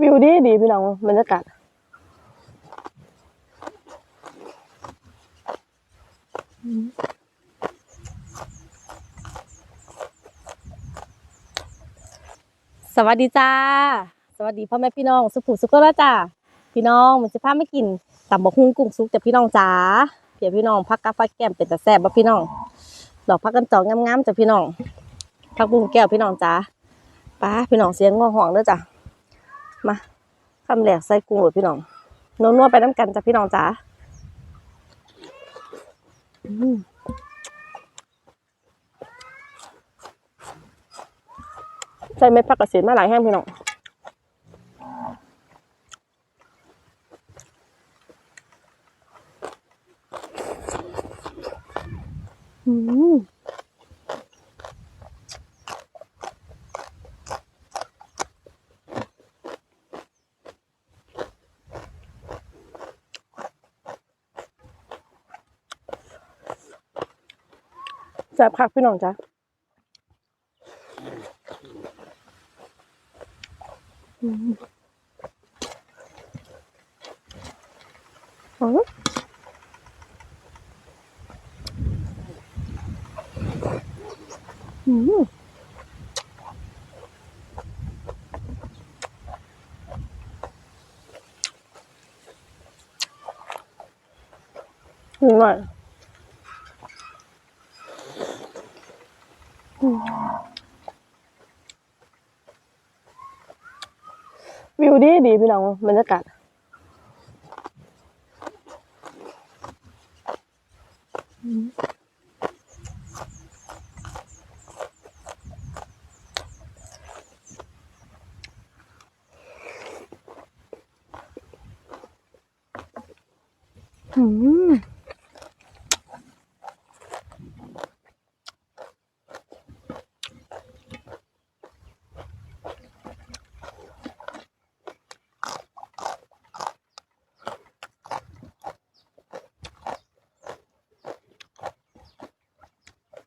วิวดีดีพี่น้องบรรยากาศสวัสดีจ้า สวัสดีพ่อแม่พี่น้อง สุขุสุขแล้วจ้าพี่น้องมันจะพาไม่กินตำบกฮุ้งกุ้งซุกจากพี่น้องจ้าเพียพี่น้องพักกาฟักแก้มเป็นแต่แซ่บบ่พี่น้องดอกพักกันจองงามๆจ้ะพี่น้องพักบุ้งแก้วพี่น้องจ้าป้าพี่น้องเสียงง่วงห่องเด้อจ้ะ มาคำแหลกใส่กุ้งหลดพี่น้องนัวๆไปน้ำกันจ้ะพี่น้องจ้าใส่เม็ดผักกระเสียมาหลายแห้งพี่น้องอืม แซ่บคักพี่น้องจ้าอืมอ๋ออืมอร่อยอืม วิวดีดีพี่น้องบรรยากาศอืม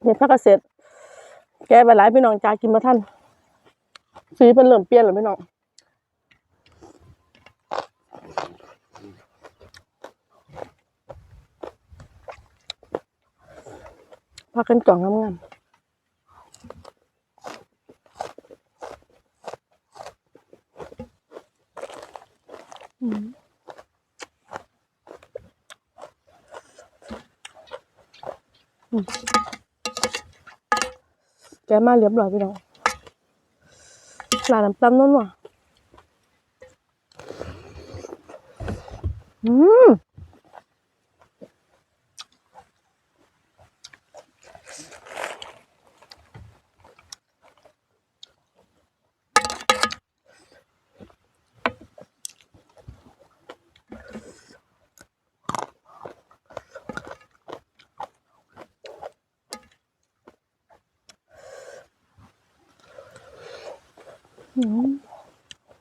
เห็ดผักเกระเสร็จแกไปหลายพี่น้องจ้ากินมาท่านสีเป็นเริ่อมเปลี่ยนแล้วพี่น้องพักกันจ่องงามๆอืมอืม แกมาเรียบร้อยพี่น้องลาน้ำตำนั่นว่ะอืม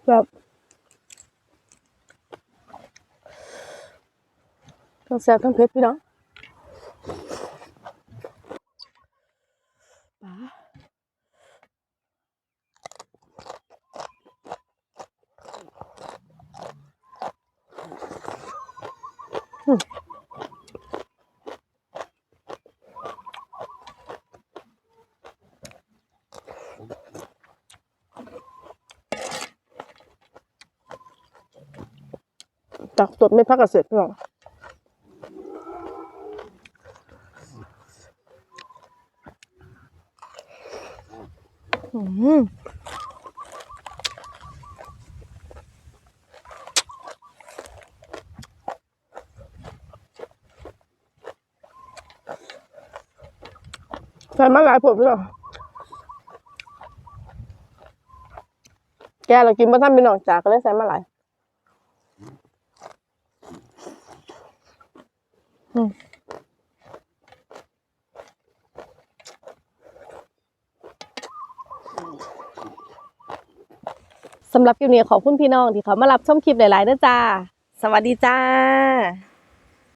แบบทั้งแซ่บทั้งเผ็ดพี่น้องป๋าอืม ตักสดไม่พักกระเสร็จพี่น้องอืมใส่มาหลายผลพี่น้องแกเรากินมาท่านพี่น้องจากก็เลยใส่มาหลาย อืม สำหรับคลิปนี้ขอบคุณพี่น้องที่เขามารับชมคลิปหลายๆนะจ้า สวัสดีจ้า